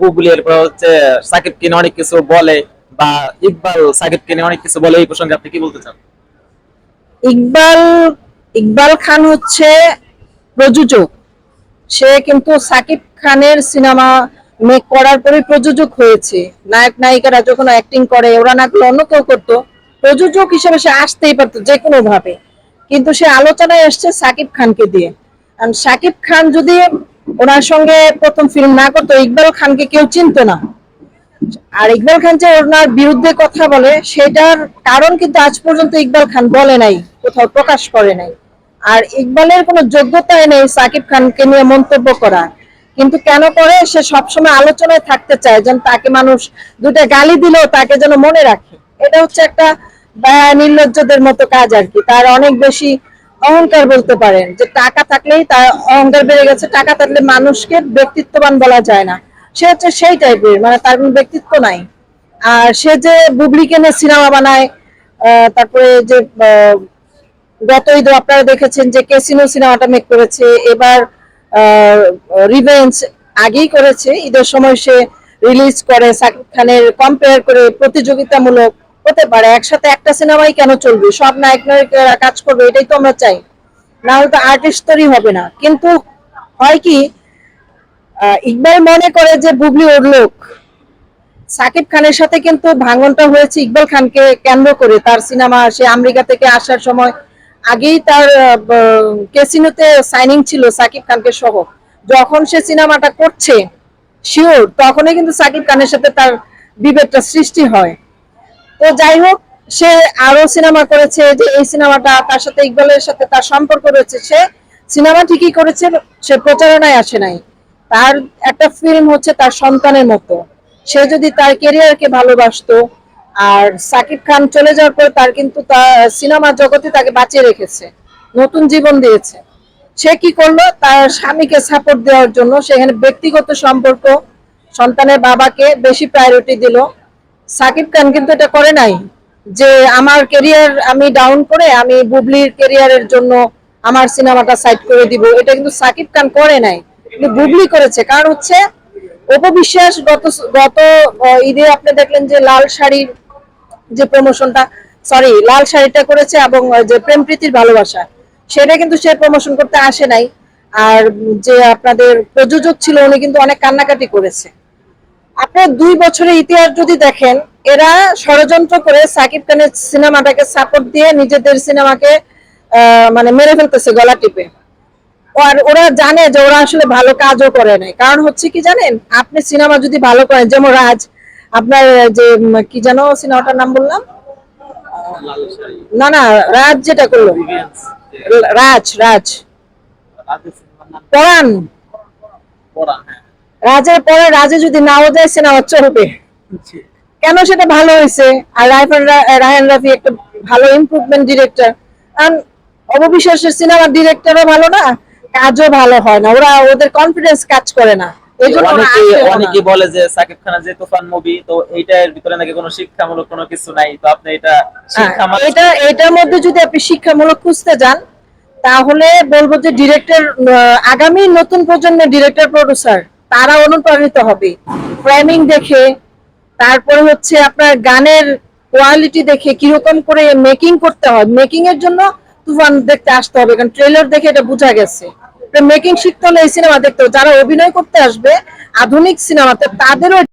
বুবলি এরপর হচ্ছে সাকিবকে নিয়ে অনেক কিছু বলে বা ইকবাল সাকিবকে নিয়ে অনেক কিছু বলে, এই প্রসঙ্গে আপনি কি বলতে চান? ইকবাল ইকবাল খান হচ্ছে প্রযোজক। সে কিন্তু সাকিব খানের সিনেমা মেক করার পরে প্রযোজক হয়েছে। নায়ক, নায়িকারা যখন অ্যাক্টিং করে, ওরা না করলে অন্য কেউ করতো। প্রযোজক হিসেবে সে আসতেই পারতো যে কোনো ভাবে। কিন্তু সে আলোচনায় এসছে সাকিব খানকে দিয়ে। আর সাকিব খান যদি ওনার সঙ্গে প্রথম ফিল্ম না করতো, ইকবাল খানকে কেউ চিনতো না। আর ইকবাল খান যে ওনার বিরুদ্ধে কথা বলে, সেটার কারণ কিন্তু আজ পর্যন্ত ইকবাল খান বলে নাই, কোথাও প্রকাশ করে নাই। আর ইকবালের কোনো যোগ্যতাই নেই সাকিব খানকে নিয়ে মন্তব্য করা। কিন্তু কেন করে, সে সবসময় আলোচনায় থাকতে চায়, যেন তাকে মানুষ দুটা গালি দিলেও তাকে যেন মনে রাখে। এটা হচ্ছে একটা নির্লজ্জদের মতো কাজ আর কি। তার অনেক বেশি অহংকার বলতে পারেন, যে টাকা থাকলেই তার অহংকার বেড়ে গেছে, টাকা থাকলে মানুষকে ব্যক্তিত্ববান বলা যায় না। সে হচ্ছে সেই টাইপের মানে তার কোনো ব্যক্তিত্ব নাই। আর সে যে বুবলিকে কেনে সিনেমা বানায় তারপরে যে গত ঈদে আপনারা দেখেছেন যে কেসিনো সিনেমাটা মেক করেছে, এবার রিভেঞ্জ আগেই করেছে। ঈদের সময় সে রিলিজ করে সাকিব খানের কম্পেয়ার করে প্রতিযোগিতামূলক হতে পারে, একসাথে একটা সিনেমাই কেন চলবে? সব নায়ক নায়িকারা কাজ করবে, এটাই তো আমরা চাই। না হলে তো আর্টিস্ট তৈরি হবে না। কিন্তু হয় কি ইকবাল মনে করে যে বুবলি ওর লোক। সাকিব খানের সাথে কিন্তু ভাঙনটা হয়েছে ইকবাল খানকে কেন্দ্র করে। তার সিনেমা, সে আমেরিকা থেকে আসার সময় আগেই তার ক্যাসিনোতে সাইনিং ছিল সাকিব খানকে সহ। যখন সে সিনেমাটা করছে শিওর তখনই কিন্তু সাকিব খানের সাথে তার বিভেদটা সৃষ্টি হয়। তো যাই হোক, সে আরও সিনেমা করেছে যে এই সিনেমাটা তার সাথে ইকবালের সাথে তার সম্পর্ক রয়েছে। সে সিনেমা ঠিকই করেছে, সে প্রচারণায় আসে নাই। তার একটা ফিল্ম হচ্ছে তার সন্তানের মতো। সে যদি তার কেরিয়ারকে ভালোবাসতো, আর সাকিব খান চলে যাওয়ার পর তার কিন্তু তার সিনেমা জগতে তাকে বাঁচিয়ে রেখেছে, নতুন জীবন দিয়েছে। সে কি করল? তার স্বামীকে সাপোর্ট দেওয়ার জন্য সেখানে ব্যক্তিগত সম্পর্ক, সন্তানের বাবাকে বেশি প্রায়োরিটি দিল। সাকিব খান কিন্তু এটা করে নাই যে আমার কেরিয়ার আমি ডাউন করে আমি বুবলির কেরিয়ারের জন্য আমার সিনেমাটা সাইড করে দিব। এটা কিন্তু সাকিব খান করে নাই। কিন্তু বুবলি করেছে। কারণ হচ্ছে অপবিশ্বাস গত গত ঈদে আপনি দেখলেন যে লাল শাড়ির যে প্রমোশনটা সরি লাল শাড়িটা করেছে এবং যে প্রেম প্রীতির ভালোবাসা, সেটা কিন্তু সে প্রমোশন করতে আসে নাই। আর যে আপনাদের প্রযোজক ছিল, উনি কিন্তু অনেক কান্নাকাটি করেছে। আপনার দুই বছরের ইতিহাস যদি দেখেন এরা ষড়যন্ত্র করে সাকিব খানের সিনেমাটাকে সাপোর্ট দিয়ে নিজেদের সিনেমাকে মানে মেরে ফেলতেছে গলা টিপে আর ওরা জানে যে ওরা আসলে ভালো কাজও করে নাই কারণ হচ্ছে কি জানেন আপনি সিনেমা যদি ভালো করেন যেমন রাজ আপনার যে কি যেন সিনেমাটার নাম বললাম না না রাজ যেটা করল রাজ রাজ পরাণ হ্যাঁ রাজের পরে রাজে যদি নাও যায় সিনেমা চলবে। কেন সেটা ভালো হয়েছে? আর রায়ফান রা- রায়ান রাফি একটা ভালো ইমপ্রুভমেন্ট ডিরেক্টর কারণ অববিশ্বাসের সিনেমার ডিরেক্টরও ভালো না কাজও ভালো হয় না। ওরা ওদের কনফিডেন্স কাজ করে না। বলে যে সাকিব খানের যে তুফান মুভি তো এইটার ভিতরে নাকি কোনো শিক্ষামূলক কোনো কিছু নাই। তো আপনি এটা হ্যাঁ, এটা এটার মধ্যে যদি আপনি শিক্ষামূলক খুঁজতে যান তাহলে বলব যে ডিরেক্টর আগামী নতুন প্রজন্মের ডিরেক্টর প্রডিউসার তারা অনুপ্রাণিত হবে। ফ্রেমিং দেখে, তারপরে হচ্ছে আপনার গানের কোয়ালিটি দেখে কীরকম করে মেকিং করতে হয়। মেকিং এর জন্য তুফান দেখতে আসতে হবে, কারণ ট্রেলার দেখে এটা বোঝা গেছে। মেকিং শিখতে হলে এই সিনেমা দেখতে হবে। যারা অভিনয় করতে আসবে, আধুনিক সিনেমাতে তাদেরও